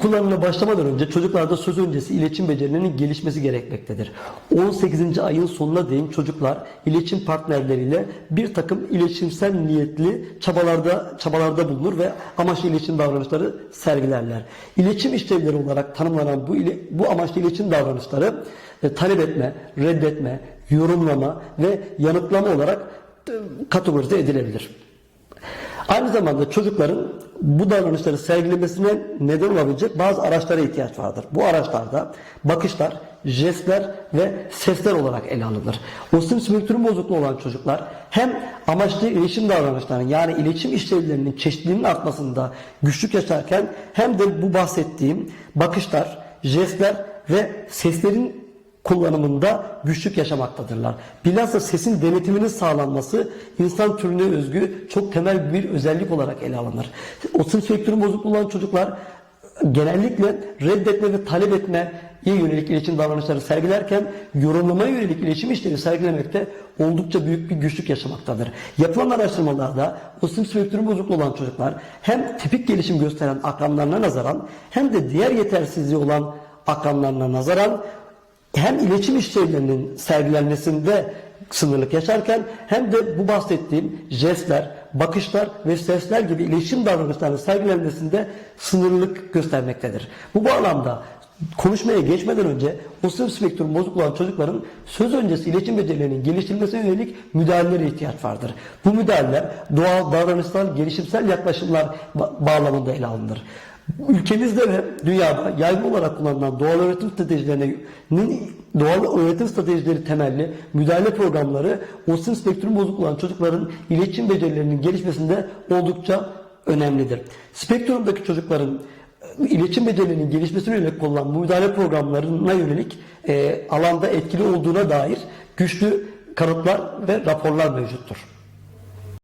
programına başlamadan önce çocuklarda söz öncesi iletişim becerilerinin gelişmesi gerekmektedir. 18. ayın sonuna değin çocuklar iletişim partnerleriyle bir takım iletişimsel niyetli çabalarda çabalarda bulunur ve amaçlı iletişim davranışları sergilerler. İletişim işlevleri olarak tanımlanan bu ile, bu amaçlı iletişim davranışları e, talep etme, reddetme, yorumlama ve yanıtlama olarak e, kategorize edilebilir. Aynı zamanda çocukların bu davranışları sergilemesine neden olabilecek bazı araçlara ihtiyaç vardır. Bu araçlarda bakışlar, jestler ve sesler olarak ele alınır. Osim spektrum bozukluğu olan çocuklar hem amaçlı iletişim davranışlarının yani iletişim işlevlerinin çeşitliliğinin artmasında güçlük yaşarken hem de bu bahsettiğim bakışlar, jestler ve seslerin kullanımında güçlük yaşamaktadırlar. Bilhassa sesin denetiminin sağlanması insan türüne özgü çok temel bir özellik olarak ele alınır. Otim spektrum bozukluğu olan çocuklar genellikle reddetme ve talep etme iyi yönelik iletişim davranışları sergilerken yorumlamaya yönelik iletişim işleri sergilemekte oldukça büyük bir güçlük yaşamaktadır. Yapılan araştırmalarda otim spektrum bozukluğu olan çocuklar hem tipik gelişim gösteren akranlarına nazaran hem de diğer yetersizliği olan akranlarına nazaran hem iletişim işlevlerinin sergilenmesinde sınırlık yaşarken hem de bu bahsettiğim jestler, bakışlar ve sesler gibi iletişim davranışlarının sergilenmesinde sınırlılık göstermektedir. Bu bağlamda konuşmaya geçmeden önce osim spektrum bozuk olan çocukların söz öncesi iletişim becerilerinin geliştirilmesine yönelik müdahalelere ihtiyaç vardır. Bu müdahaleler doğal, davranışsal, gelişimsel yaklaşımlar ba- bağlamında ele alınır. Ülkemizde ve dünyada yaygın olarak kullanılan doğal öğretim stratejilerinin doğal öğretim stratejileri temelli müdahale programları osim spektrum bozuk olan çocukların iletişim becerilerinin gelişmesinde oldukça önemlidir. Spektrumdaki çocukların e, iletişim becerilerinin gelişmesine yönelik kullanılan müdahale programlarına yönelik e, alanda etkili olduğuna dair güçlü kanıtlar ve raporlar mevcuttur.